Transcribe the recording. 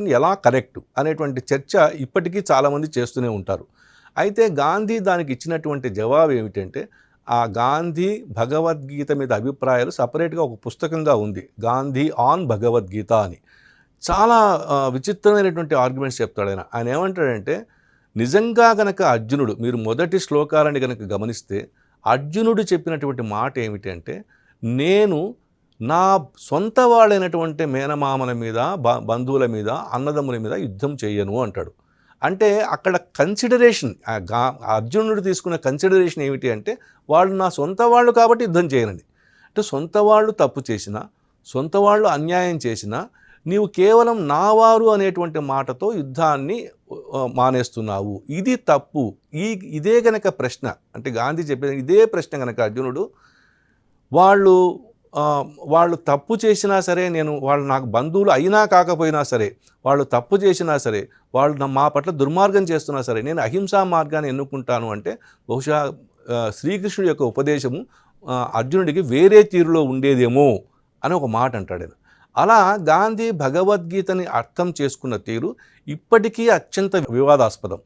ఎలా కరెక్ట్ అనేటువంటి చర్చ ఇప్పటికీ చాలామంది చేస్తూనే ఉంటారు. అయితే గాంధీ దానికి ఇచ్చినటువంటి జవాబు ఏమిటంటే ఆ గాంధీ భగవద్గీత మీద అభిప్రాయాలు సపరేట్గా ఒక పుస్తకంగా ఉంది. గాంధీ ఆన్ భగవద్గీత అని. చాలా విచిత్రమైనటువంటి ఆర్గ్యుమెంట్స్ చెప్తాడు ఆయన. ఆయన ఏమంటాడంటే నిజంగా గనక అర్జునుడు మీరు మొదటి శ్లోకాలని గనక గమనిస్తే అర్జునుడు చెప్పినటువంటి మాట ఏమిటంటే నేను నా సొంత వాళ్ళైనటువంటి మేనమామల మీద బ- బంధువుల మీద అన్నదమ్ముల మీద యుద్ధం చేయను అంటాడు. అంటే అక్కడ కన్సిడరేషన్ అర్జునుడు తీసుకున్న కన్సిడరేషన్ ఏమిటి అంటే వాళ్ళు నా సొంత వాళ్ళు కాబట్టి యుద్ధం చేయనండి. అంటే సొంత వాళ్ళు తప్పు చేసినా సొంత వాళ్ళు అన్యాయం చేసినా నీవు కేవలం నావారు అనేటువంటి మాటతో యుద్ధాన్ని మానేస్తున్నావు. ఇది తప్పు. ఈ ఇదే గనక ప్రశ్న. అంటే గాంధీ చెప్పిన ఇదే ప్రశ్న గనక అర్జునుడు వాళ్ళు వాళ్ళు తప్పు చేసినా సరే నేను వాళ్ళు నాకు బంధువులు అయినా కాకపోయినా సరే వాళ్ళు తప్పు చేసినా సరే వాళ్ళు మా పట్ల దుర్మార్గం చేస్తున్నా సరే నేను అహింసా మార్గాన్ని ఎన్నుకుంటాను అంటే బహుశా శ్రీకృష్ణుడి యొక్క ఉపదేశము అర్జునుడికి వేరే తీరులో ఉండేదేమో అని ఒక మాట అంటాడు. అలా గాంధీ భగవద్గీతని అర్థం చేసుకున్న తీరు ఇప్పటికీ అత్యంత వివాదాస్పదం.